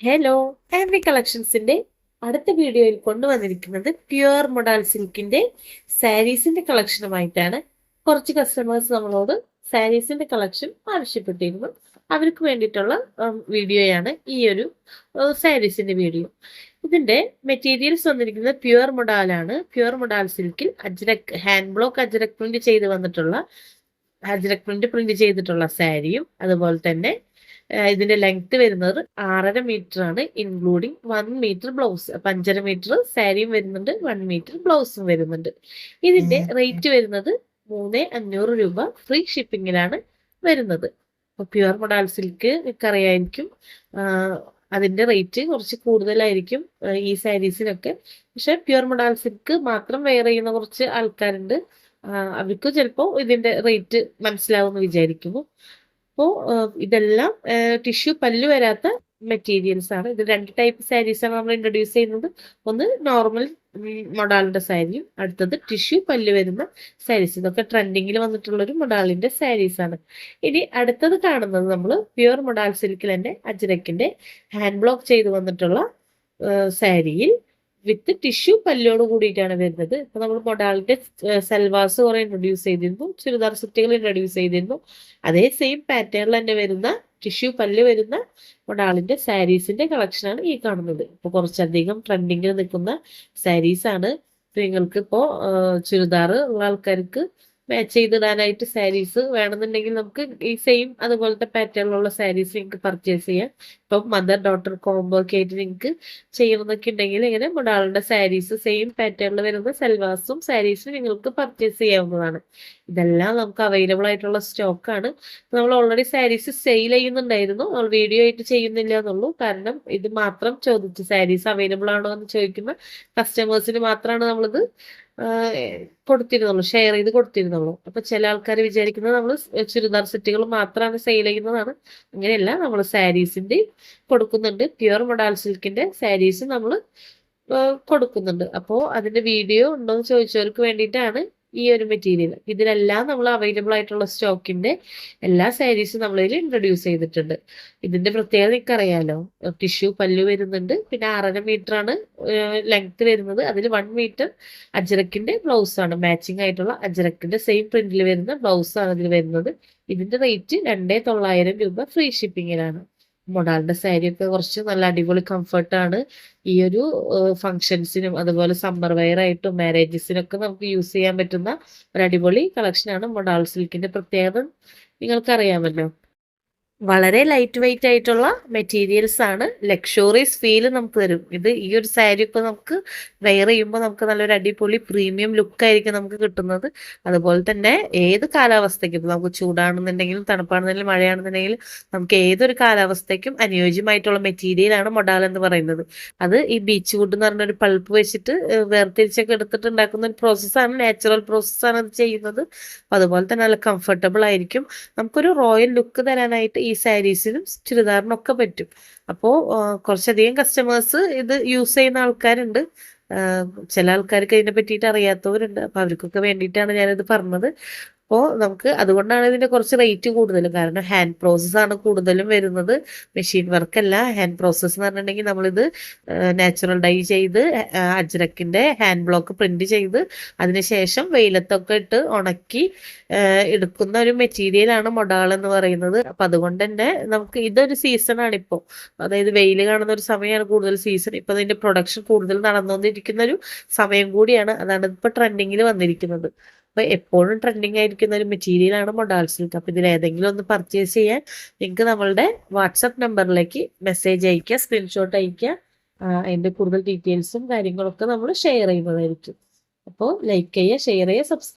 Hello fabric കളക്ഷൻസിന്റെ അടുത്ത വീഡിയോയിൽ കൊണ്ടുവന്നിരിക്കുന്നത് പ്യുവർ മൊഡാൽ സിൽക്കിന്റെ സാരീസിന്റെ കളക്ഷനുമായിട്ടാണ് കുറച്ച് കസ്റ്റമേഴ്സ് നമ്മളോട് സാരീസിന്റെ കളക്ഷൻ ആവശ്യപ്പെട്ടിരുന്നു. അവർക്ക് വേണ്ടിയിട്ടുള്ള വീഡിയോയാണ് ഈ ഒരു സാരീസിന്റെ വീഡിയോ. ഇതിന്റെ മെറ്റീരിയൽസ് വന്നിരിക്കുന്നത് പ്യുവർ മൊഡാലാണ് പ്യുവർ മൊഡാൽ സിൽക്കിൽ Ajrak hand block Ajrak print ചെയ്ത് വന്നിട്ടുള്ള അജ്രക് പ്രിന്റ് പ്രിന്റ് ചെയ്തിട്ടുള്ള സാരിയും അതുപോലെ തന്നെ ഇതിന്റെ ലെങ്ത് വരുന്നത് ആറര മീറ്റർ ആണ് ഇൻക്ലൂഡിങ് വൺ മീറ്റർ ബ്ലൗസ് അപ്പൊ അഞ്ചര മീറ്റർ സാരിയും വരുന്നുണ്ട് വൺ മീറ്റർ ബ്ലൗസും വരുന്നുണ്ട്. ഇതിന്റെ റേറ്റ് വരുന്നത് മൂന്ന് അഞ്ഞൂറ് രൂപ ഫ്രീ ഷിപ്പിങ്ങിലാണ് വരുന്നത്. അപ്പൊ പ്യുവർ മൊഡാൽ സിൽക്ക് നിങ്ങൾക്ക് അറിയായിരിക്കും അതിന്റെ റേറ്റ് കുറച്ച് കൂടുതലായിരിക്കും ഈ സാരീസിനൊക്കെ പക്ഷെ പ്യുവർ മൊഡാൽ സിൽക്ക് മാത്രം വെയർ ചെയ്യുന്ന കുറച്ച് ആൾക്കാരുണ്ട്. അവർക്ക് ചിലപ്പോൾ ഇതിന്റെ റേറ്റ് മനസ്സിലാവുമെന്ന് വിചാരിക്കുന്നു. അപ്പോൾ ഇതെല്ലാം ടിഷ്യൂ പല്ല് വരാത്ത മെറ്റീരിയൽസ് ആണ്. ഇത് രണ്ട് ടൈപ്പ് സാരീസ് ആണ് നമ്മൾ ഇൻട്രൊഡ്യൂസ് ചെയ്യുന്നത്. ഒന്ന് നോർമൽ മൊഡാളിന്റെ സാരിയും അടുത്തത് ടിഷ്യൂ പല്ല് വരുന്ന സാരീസ് ഇതൊക്കെ ട്രെൻഡിങ്ങിൽ വന്നിട്ടുള്ള ഒരു മൊഡാളിന്റെ സാരീസ് ആണ്. ഇനി അടുത്തത് കാണുന്നത് നമ്മൾ പ്യുവർ മൊഡാൾ സിൽക്കിൽ തന്നെ അജ്രക്കിന്റെ ഹാൻഡ് ബ്ലോക്ക് ചെയ്ത് വന്നിട്ടുള്ള സാരിയിൽ വിത്ത് ടിഷ്യൂ പല്ലോട് കൂടിയിട്ടാണ് വരുന്നത്. ഇപ്പൊ നമ്മൾ മൊഡാളിന്റെ സെൽവാസ് കുറെ ഇൻട്രൊഡ്യൂസ് ചെയ്തിരുന്നു. ചുരിദാർ സെറ്റുകൾ ഇൻട്രൊഡ്യൂസ് ചെയ്തിരുന്നു. അതേ സെയിം പാറ്റേണിൽ തന്നെ വരുന്ന ടിഷ്യൂ പല്ല് വരുന്ന മൊഡാളിന്റെ സാരീസിന്റെ കളക്ഷനാണ് ഈ കാണുന്നത്. ഇപ്പൊ കുറച്ചധികം ട്രെൻഡിങ്ങിൽ നിൽക്കുന്ന സാരീസ് ആണ്. നിങ്ങൾക്ക് ഇപ്പോ ചുരിദാർ ഉള്ള ആൾക്കാർക്ക് മാച്ച് ചെയ്തിടാനായിട്ട് സാരീസ് വേണമെന്നുണ്ടെങ്കിൽ നമുക്ക് ഈ സെയിം അതുപോലത്തെ പാറ്റേണിലുള്ള സാരീസ് നിങ്ങൾക്ക് പർച്ചേസ് ചെയ്യാം. ഇപ്പം മദർ ഡോട്ടർ കോംബോ ഒക്കെ ആയിട്ട് നിങ്ങൾക്ക് ചെയ്യണമെന്നൊക്കെ ഉണ്ടെങ്കിൽ ഇങ്ങനെ മുടാളുടെ സാരീസ് സെയിം പാറ്റേണിൽ വരുന്ന സെൽവാസും സാരീസും നിങ്ങൾക്ക് പർച്ചേസ് ചെയ്യാവുന്നതാണ്. ഇതെല്ലാം നമുക്ക് അവൈലബിൾ ആയിട്ടുള്ള സ്റ്റോക്കാണ് നമ്മൾ ഓൾറെഡി സാരീസ് സെയിൽ ചെയ്യുന്നുണ്ടായിരുന്നു. വീഡിയോ ആയിട്ട് ചെയ്യുന്നില്ല എന്നുള്ളൂ. കാരണം ഇത് മാത്രം ചോദിച്ചു സാരീസ് അവൈലബിൾ ആണോ എന്ന് ചോദിക്കുന്ന കസ്റ്റമേഴ്സിന് മാത്രമാണ് നമ്മളിത് കൊടുത്തിരുന്നുള്ളൂ ഷെയർ ചെയ്ത് കൊടുത്തിരുന്നുള്ളൂ. അപ്പൊ ചില ആൾക്കാർ വിചാരിക്കുന്നത് നമ്മൾ ചുരിദാർ സെറ്റുകൾ മാത്രമാണ് സെയിൽ ചെയ്യുന്നതാണ്. അങ്ങനെയല്ല നമ്മൾ സാരീസിന്റെ കൊടുക്കുന്നുണ്ട്. പ്യുവർ മൊഡാൽ സിൽക്കിന്റെ സാരീസ് നമ്മൾ കൊടുക്കുന്നുണ്ട്. അപ്പോൾ അതിന്റെ വീഡിയോ ഉണ്ടോ എന്ന് ചോദിച്ചവർക്ക് വേണ്ടിയിട്ടാണ് ഈ ഒരു മെറ്റീരിയൽ ഇതിലെല്ലാം നമ്മൾ അവൈലബിൾ ആയിട്ടുള്ള സ്റ്റോക്കിന്റെ എല്ലാ സാരീസും നമ്മളിൽ ഇൻട്രൊഡ്യൂസ് ചെയ്തിട്ടുണ്ട്. ഇതിന്റെ പ്രത്യേകത നിങ്ങൾക്ക് അറിയാലോ ടിഷ്യൂ പല്ലു വരുന്നുണ്ട്. പിന്നെ ആറര മീറ്റർ ആണ് ലെങ്ത് വരുന്നത്. അതിൽ വൺ മീറ്റർ അജരക്കിന്റെ ബ്ലൗസ് ആണ്. മാച്ചിങ് ആയിട്ടുള്ള അജരക്കിന്റെ സെയിം പ്രിന്റിൽ വരുന്ന ബ്ലൗസ് ആണ് ഇതിൽ വരുന്നത്. ഇതിന്റെ റേറ്റ് രണ്ടേ തൊള്ളായിരം രൂപ ഫ്രീ ഷിപ്പിങ്ങിലാണ് മൊഡാളിന്റെ സാരി ഒക്കെ കുറച്ച് നല്ല അടിപൊളി കംഫർട്ടാണ് ഈ ഒരു ഫങ്ഷൻസിനും അതുപോലെ സമ്മർ വെയർ ആയിട്ടും മാരേജസിനൊക്കെ നമുക്ക് യൂസ് ചെയ്യാൻ പറ്റുന്ന ഒരു അടിപൊളി കളക്ഷനാണ് മൊണാൾ സിൽക്കിന്റെ പ്രത്യേകത നിങ്ങൾക്കറിയാമല്ലോ. വളരെ ലൈറ്റ് വെയിറ്റ് ആയിട്ടുള്ള മെറ്റീരിയൽസ് ആണ്. ലക്ഷറീസ് ഫീൽ നമുക്ക് തരും. ഇത് ഈ ഒരു സാരി ഒക്കെ നമുക്ക് വെയർ ചെയ്യുമ്പോൾ നമുക്ക് നല്ലൊരു അടിപൊളി പ്രീമിയം ലുക്ക് ആയിരിക്കും നമുക്ക് കിട്ടുന്നത്. അതുപോലെ തന്നെ ഏത് കാലാവസ്ഥയ്ക്കും ഇപ്പൊ നമുക്ക് ചൂടാണെന്നുണ്ടെങ്കിലും തണുപ്പാണെന്നുണ്ടെങ്കിലും മഴയാണെന്നുണ്ടെങ്കിലും നമുക്ക് ഏതൊരു കാലാവസ്ഥയ്ക്കും അനുയോജ്യമായിട്ടുള്ള മെറ്റീരിയലാണ് മൊഡാൽ എന്ന് പറയുന്നത്. അത് ഈ ബീച്ച് വുഡ് എന്ന് പറഞ്ഞ ഒരു പൾപ്പ് വെച്ചിട്ട് വേർതിരിച്ചൊക്കെ എടുത്തിട്ട് ഉണ്ടാക്കുന്ന ഒരു പ്രോസസ്സാണ് നാച്ചുറൽ പ്രോസസ്സാണ് അത് ചെയ്യുന്നത്. അതുപോലെ തന്നെ നല്ല കംഫർട്ടബിൾ ആയിരിക്കും. നമുക്കൊരു റോയൽ ലുക്ക് തരാനായിട്ട് ഈ സാരീസിനും ചുരിദാറിനൊക്കെ പറ്റും. അപ്പോൾ കുറച്ചധികം കസ്റ്റമേഴ്സ് ഇത് യൂസ് ചെയ്യുന്ന ആൾക്കാരുണ്ട്. ചില ആൾക്കാർക്ക് ഇതിനെ പറ്റിയിട്ട് അറിയാത്തവരുണ്ട്. അപ്പോൾ അവർക്കൊക്കെ വേണ്ടിയിട്ടാണ് ഞാനിത് പറഞ്ഞത്. അപ്പോൾ നമുക്ക് അതുകൊണ്ടാണ് ഇതിന്റെ കുറച്ച് റേറ്റ് കൂടുതലും. കാരണം ഹാൻഡ് പ്രോസസ്സാണ് കൂടുതലും വരുന്നത്. മെഷീൻ വർക്കല്ല ഹാൻഡ് പ്രോസസ്സ് എന്ന് പറഞ്ഞിട്ടുണ്ടെങ്കിൽ നമ്മളിത് നാച്ചുറൽ ഡൈ ചെയ്ത് അജ്രക്കിന്റെ ഹാൻഡ് ബ്ലോക്ക് പ്രിന്റ് ചെയ്ത് അതിനുശേഷം വെയിലത്തൊക്കെ ഇട്ട് ഉണക്കി എടുക്കുന്ന ഒരു മെറ്റീരിയലാണ് മൊഡാൾ എന്ന് പറയുന്നത്. അപ്പം അതുകൊണ്ട് തന്നെ നമുക്ക് ഇതൊരു സീസണാണ് ഇപ്പോൾ അതായത് വെയിൽ കാണുന്ന ഒരു സമയമാണ് കൂടുതൽ സീസൺ ഇപ്പം അതിന്റെ പ്രൊഡക്ഷൻ കൂടുതൽ നടന്നുകൊണ്ടിരിക്കുന്ന ഒരു സമയം കൂടിയാണ്. അതാണ് ഇപ്പോൾ ട്രെൻഡിങ്ങിൽ വന്നിരിക്കുന്നത്. അപ്പൊ എപ്പോഴും ട്രെൻഡിങ് ആയിരിക്കുന്ന ഒരു മെറ്റീരിയലാണ് മൊഡാൾ സിൽക്ക് അപ്പൊ ഇതിൽ ഏതെങ്കിലും ഒന്ന് പർച്ചേസ് ചെയ്യാൻ നിങ്ങൾക്ക് നമ്മളുടെ വാട്സപ്പ് നമ്പറിലേക്ക് മെസ്സേജ് അയക്കുക സ്ക്രീൻഷോട്ട് അയക്കുക അതിന്റെ കൂടുതൽ ഡീറ്റെയിൽസും കാര്യങ്ങളൊക്കെ നമ്മൾ ഷെയർ ചെയ്യുന്നതായിരിക്കും. അപ്പോൾ ലൈക്ക് ചെയ്യുക ഷെയർ ചെയ്യുക സബ്സ്ക്രൈബ്